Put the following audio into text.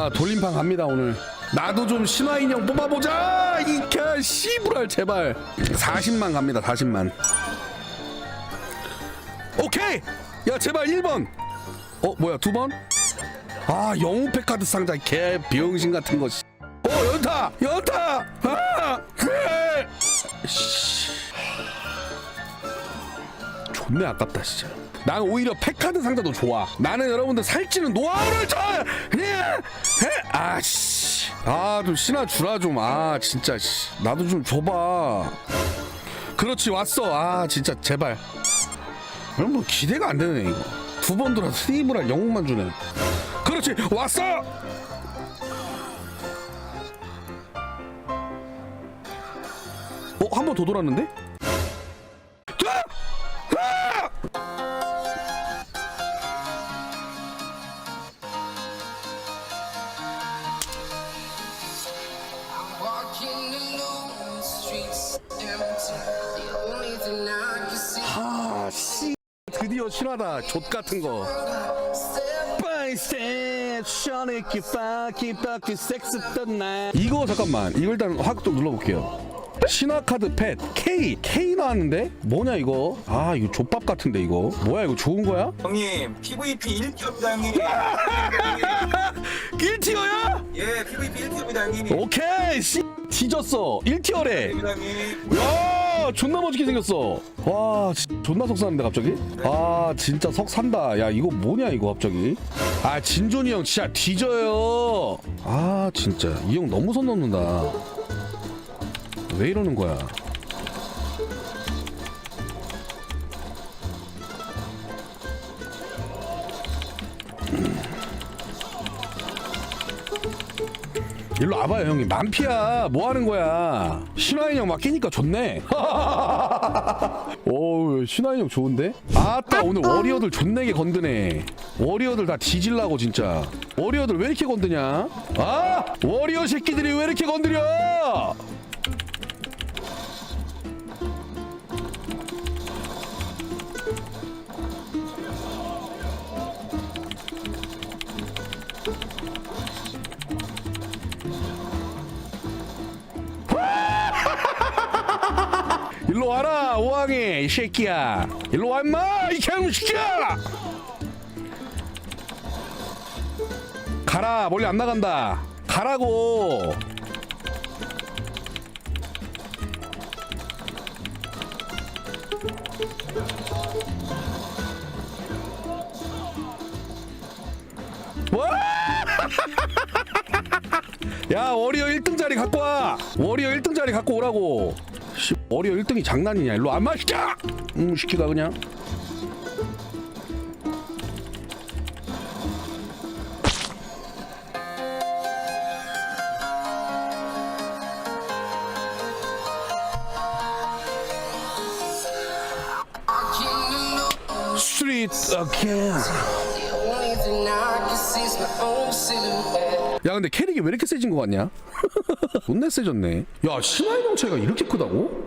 자 돌림판 갑니다 오늘. 나도 좀 신화 인형 뽑아보자! 이개 씨부랄 제발. 40만 갑니다 40만. 오케이! 야 제발 1번. 어 뭐야 두 번? 아 영웅팩 카드 상자 개 비용신 같은 거 씨. 어 연타! 연타! 아 그래 씨. 존내 아깝다 진짜. 나는 오히려 팩카드 상자도 좋아. 나는 여러분들 살찌는 노하우를 줘 아씨. 아좀 신화 주라 좀. 아 진짜 씨. 나도 좀 줘봐. 그렇지 왔어. 아 진짜 제발. 그럼 뭐 기대가 안 되네 이거. 두 번 돌아 스입을 할 영웅만 주네. 그렇지 왔어! 어 한 번 더 돌았는데 아, 씨. 드디어 신화다. 족 같은 거. 이거 잠깐만. 이거 일단 확 좀 눌러볼게요. 신화 카드 펫 K K 나왔는데 뭐냐 이거 아 이거 족밥 같은데 이거 뭐야 이거 좋은 거야 형님 PVP 1티어입니다 형님 1티어야 예 PVP 1티어입니다 형님 오케이 씨 뒤졌어. 1티어래. 형님 야 존나 멋지게 생겼어. 와 진- 존나 석 사는데 갑자기? 아 진짜 석 산다. 야 이거 뭐냐 이거 갑자기? 아 진존이 형 진짜 뒤져요. 아 진짜. 이 형 너무 선 넘는다. 왜 이러는 거야 일로 와봐요 형님. 만피야 뭐 하는 거야? 신화인형 막 끼니까 좋네. 어우 신화인형 좋은데? 아따 오늘 워리어들 존내게 건드네. 워리어들 다 뒤질라고 진짜. 워리어들 왜 이렇게 건드냐? 아! 워리어 새끼들이 왜 이렇게 건드려 일로 와라 오왕이 이 새끼야. 일로 와 임마 이 개새끼야. 가라 멀리 안 나간다. 가라고. 와! 야 워리어 1등 자리 갖고 와. 워리어 1등 자리 갖고 오라고 씨, 워리어 1등이 장난이냐? 일로 안 마시자 음 시키가 그냥. Walking alone, 야 근데 캐릭이 왜 이렇게 세진 거 같냐? 존내 세졌네. 야 신화인형 차이가 이렇게 크다고?